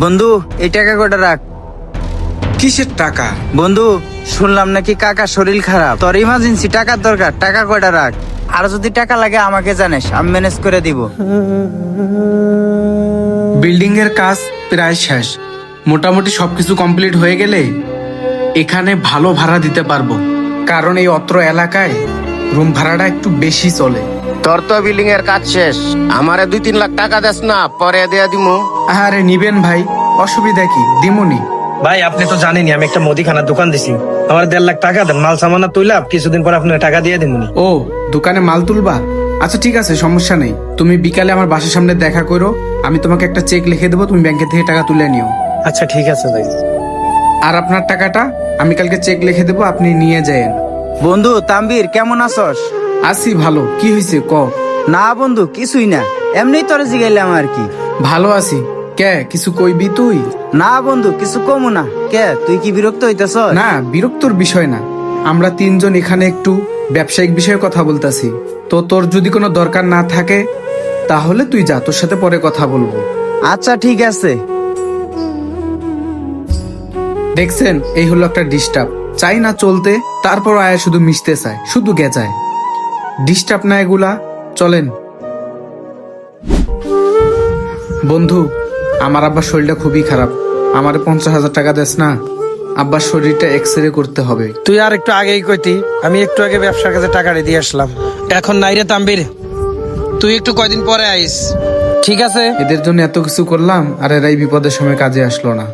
বন্ধু এই টাকা কটা রাখ। কিসের টাকা? বন্ধু শুনলাম নাকি কাকা শরীর খারাপ। তোর ইমার্জেন্সি টাকার দরকার টাকা কয়টা রাখ। আর যদি টাকা লাগে আমাকে জানিস আমি ম্যানেজ করে দিব। বিল্ডিং এর কাজ প্রায় শেষ। মোটামুটি সবকিছু কমপ্লিট হয়ে গেলে এখানে ভালো ভাড়া দিতে পারব। কারণ এই অত্র এলাকায় রুম ভাড়াটা একটু বেশি চলে। তোর তো বিল্ডিং এর কাজ শেষ। আমারে দুই তিন লাখ টাকা দেস না পরে দেয়া দিমু। আরে নিবেন ভাই অসুবিধা কি? দিমুনি। ভাই আপনি তো জানেনই আমি একটা মুদিখানার দোকান দিছি। আমার দেড় লাখ টাকা দেন মাল সামানা তুইলা কিছুদিন পর আপনার টাকা দিয়ে দিমুনি। ও দোকানে মাল তুলবা? আচ্ছা ঠিক আছে সমস্যা নেই। তুমি বিকালে আমার বাসার সামনে দেখা করো আমি তোমাকে একটা চেক লিখে দেবো তুমি ব্যাংকে থেকে টাকা তুলে নিও। আচ্ছা ঠিক আছে ভাই। আর আপনার টাকাটা আমি কালকে চেক লিখে দেবো আপনি নিয়ে যায়েন। বন্ধু তাম্বির কেমন আছস? আসি ভালো কি হয়েছে ক? না বন্ধু কিছুই না। এমনি তোরে জিগাইলাম আর কি। ভালো আছি। কে কিছু কইবি তুই? না বন্ধু কিছু কমু না। কে তুই কি বিরক্ত হইতাছ? না বিরক্তর বিষয় না। আমরা তিনজন এখানে একটু ব্যবসায়িক বিষয়ে কথা বলতাছি। তো তোর যদি কোনো দরকার না থাকে তাহলে তুই যা তোর সাথে পরে কথা বলব। আচ্ছা ঠিক আছে। দেখছেন এই হলো একটা ডিস্টার্ব। চাই না চলতে তারপর আয়া শুধু মিশতে চায় শুধু গেজায় ডিস্টার্ব না এগুলা। চলেন। বন্ধু আমার আব্বার শরীরটা খুবই খারাপ। আমার পঞ্চাশ হাজার টাকা দেস না। আব্বার শরীরটা এক্স রে করতে হবে। তুই আর একটু আগেই কইতি আমি একটু আগে ব্যবসার কাছে টাকা দিয়ে আসলাম। এখন নাই রে তাম্বির। তুই একটু কয়দিন পরে আইস। ঠিক আছে? এদের জন্য এত কিছু করলাম আর এরাই বিপদের সময় কাজে আসলো না।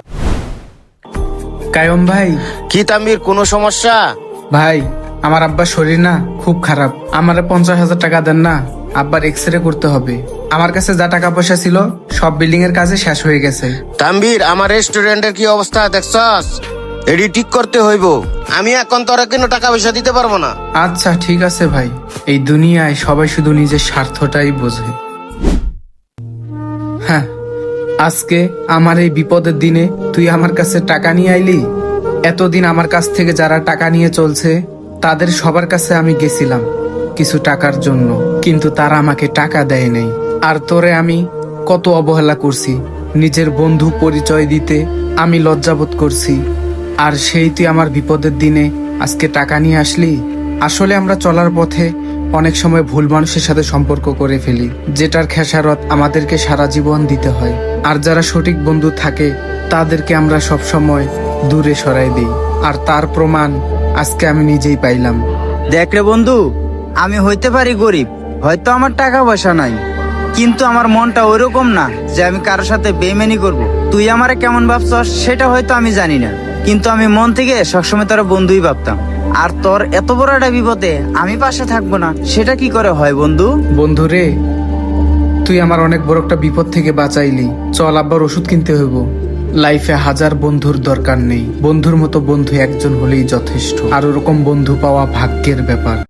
কায়ম ভাই। কি তাম্বির কোনো সমস্যা? ভাই আমার আব্বার শরীর না খুব খারাপ। আমারে পঞ্চাশ হাজার টাকা দেন না আব্বার এক্স রে করতে হবে। আমার কাছে যা টাকা পয়সা ছিল সব বিল্ডিং এর কাজে শেষ হয়ে গেছে। তাম্বির আমার রেস্টুরেন্টের কি অবস্থা দেখছস? এডি ঠিক করতে হইব। আমি এখন তোরা কেন টাকা পয়সা দিতে পারব না। আচ্ছা ঠিক আছে ভাই। এই দুনিয়ায় সবাই শুধু নিজের স্বার্থটাই বোঝে। হ্যাঁ আজকে আমার এই বিপদের দিনে তুই আমার কাছে টাকা নিয়ে আইলি? এতদিন আমার কাছ থেকে যারা টাকা নিয়ে চলছে তাদের সবার কাছে আমি গেছিলাম কিছু টাকার জন্য, কিন্তু তারা আমাকে টাকা দেয় নাই। আর তোরে আমি কত অবহেলা করছি, নিজের বন্ধু পরিচয় দিতে আমি লজ্জাবোধ করছি। আর সেই তুই আমার বিপদের দিনে আজকে টাকা নিয়ে আসলি? আসলে আমরা চলার পথে অনেক সময় ভুল মানুষের সাথে সম্পর্ক করে ফেলি, যেটার খেসারত আমাদেরকে সারা জীবন দিতে হয়। আর যারা সঠিক বন্ধু থাকে, তাদেরকে আমরা সব সময় দূরে সরাই দিই। আর তার প্রমাণ আজকে আমি নিজেই পাইলাম। দেখ রে বন্ধু আমি হইতে পারি গরিব হয়তো আমার টাকা পয়সা নাই কিন্তু আমার মনটা ওইরকম না যে আমি কারোর সাথে বেইমানি করব। তুই আমারে কেমন ভাবছস সেটা হয়তো আমি জানি না কিন্তু আমি মন থেকে সবসময় তোর বন্ধুই ভাবতাম। আর তোর এত বড় একটা বিপদে আমি পাশে থাকব না সেটা কি করে হয় বন্ধু? বন্ধু রে তুই আমার অনেক বড় একটা বিপদ থেকে বাঁচাইলি। চল আব্বার ওষুধ কিনতে হইব। লাইফে হাজার বন্ধুর দরকার নেই। বন্ধুর মতো বন্ধু একজন হলেই যথেষ্ট। আর ওরকম বন্ধু পাওয়া ভাগ্যের ব্যাপার।